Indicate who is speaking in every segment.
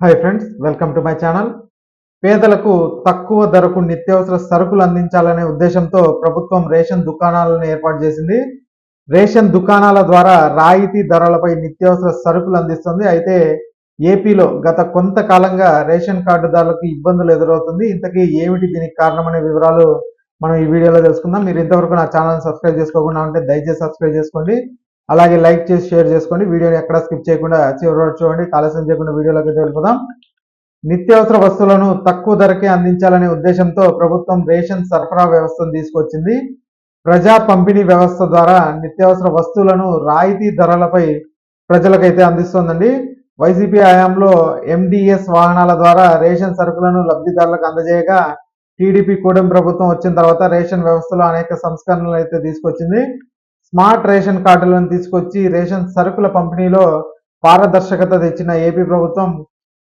Speaker 1: Hi friends welcome to my channel పేదలకు తక్కువ ధరకు నిత్యావసర సరుకులు అందించాలనే ఉద్దేశంతో ప్రభుత్వం రేషన్ దుకాణాలను ఏర్పాటు చేసింది. రేషన్ దుకాణాల ద్వారా రాయితీ ధరలపై నిత్యావసర సరుకులు అందిస్తుంది. అయితే ఏపీలో గత కొంతకాలంగా రేషన్ కార్డుదారులకు ఇబ్బందులు ఎదురవుతుంది. ఇంతకీ ఏమిటి దీనికి కారణమనే వివరాలు మనం ఈ వీడియోలో తెలుసుకుందాం. మీరు ఇంతవరకు నా ఛానల్ సబ్స్క్రైబ్ చేసుకోకుండా ఉంటే దయచేసి సబ్స్క్రైబ్ చేసుకోండి. అలాగే లైక్ చేసి షేర్ చేసుకోండి. వీడియోని ఎక్కడ స్కిప్ చేయకుండా చివరి చూడండి. ఆలస్యం చేయకుండా వీడియోలోకి వెళ్ళిపోదాం. నిత్యావసర వస్తువులను తక్కువ ధరకే అందించాలనే ఉద్దేశంతో ప్రభుత్వం రేషన్ సరఫరా వ్యవస్థను తీసుకొచ్చింది. ప్రజా పంపిణీ వ్యవస్థ ద్వారా నిత్యావసర వస్తువులను రాయితీ ధరలపై ప్రజలకైతే అందిస్తోందండి. వైసీపీ హయాంలో ఎండిఎస్ వాహనాల ద్వారా రేషన్ సరుకులను లబ్ధిదారులకు అందజేయగా టీడీపీ కూటమి ప్రభుత్వం వచ్చిన తర్వాత రేషన్ వ్యవస్థలో అనేక సంస్కరణలు అయితే తీసుకొచ్చింది. స్మార్ట్ రేషన్ కార్డులను తీసుకొచ్చి రేషన్ సరుకుల పంపిణీలో పారదర్శకత తెచ్చిన ఏపీ ప్రభుత్వం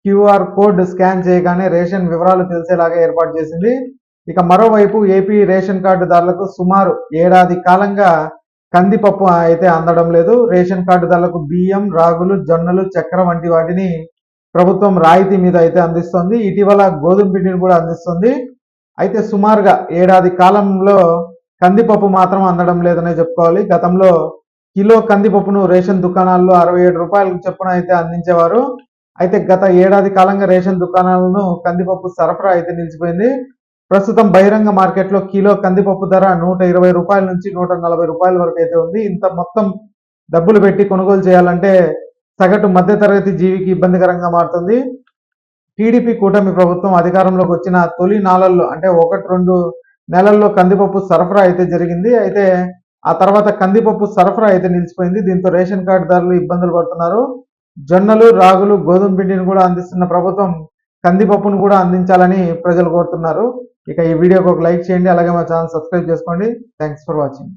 Speaker 1: క్యూఆర్ కోడ్ స్కాన్ చేయగానే రేషన్ వివరాలు తెలిసేలాగా ఏర్పాటు చేసింది. ఇక మరోవైపు ఏపీ రేషన్ కార్డుదారులకు సుమారు ఏడాది కాలంగా కందిపప్పు అయితే అందడం లేదు. రేషన్ కార్డుదారులకు బియ్యం రాగులు జొన్నలు చక్కెర వంటి వాటిని ప్రభుత్వం రాయితీ మీద అయితే అందిస్తుంది. ఇటీవల గోధుమ పిండిని కూడా అందిస్తుంది. అయితే సుమారుగా ఏడాది కాలంలో కందిపప్పు మాత్రం అందడం లేదనే చెప్పుకోవాలి. గతంలో కిలో కందిపప్పును రేషన్ దుకాణాల్లో అరవై ఏడు రూపాయలకు చొప్పున అయితే అందించేవారు. అయితే గత ఏడాది కాలంగా రేషన్ దుకాణాలను కందిపప్పు సరఫరా అయితే నిలిచిపోయింది. ప్రస్తుతం బహిరంగ మార్కెట్లో కిలో కందిపప్పు ధర నూట ఇరవై రూపాయల నుంచి నూట నలభై రూపాయల వరకు అయితే ఉంది. ఇంత మొత్తం డబ్బులు పెట్టి కొనుగోలు చేయాలంటే సగటు మధ్యతరగతి జీవికి ఇబ్బందికరంగా మారుతుంది. టీడీపీ కూటమి ప్రభుత్వం అధికారంలోకి వచ్చిన తొలి నాళల్లో అంటే ఒకటి రెండు నెలల్లో కందిపప్పు సరఫరా అయితే జరిగింది. అయితే ఆ తర్వాత కందిపప్పు సరఫరా అయితే నిలిచిపోయింది. దీంతో రేషన్ కార్డుదారులు ఇబ్బందులు పడుతున్నారు. జొన్నలు రాగులు గోధుమ పిండిని కూడా అందిస్తున్న ప్రభుత్వం కందిపప్పును కూడా అందించాలని ప్రజలు కోరుతున్నారు. ఇక ఈ వీడియోకి ఒక లైక్ చేయండి. అలాగే మా ఛానల్ సబ్స్క్రైబ్ చేసుకోండి. Thanks for watching.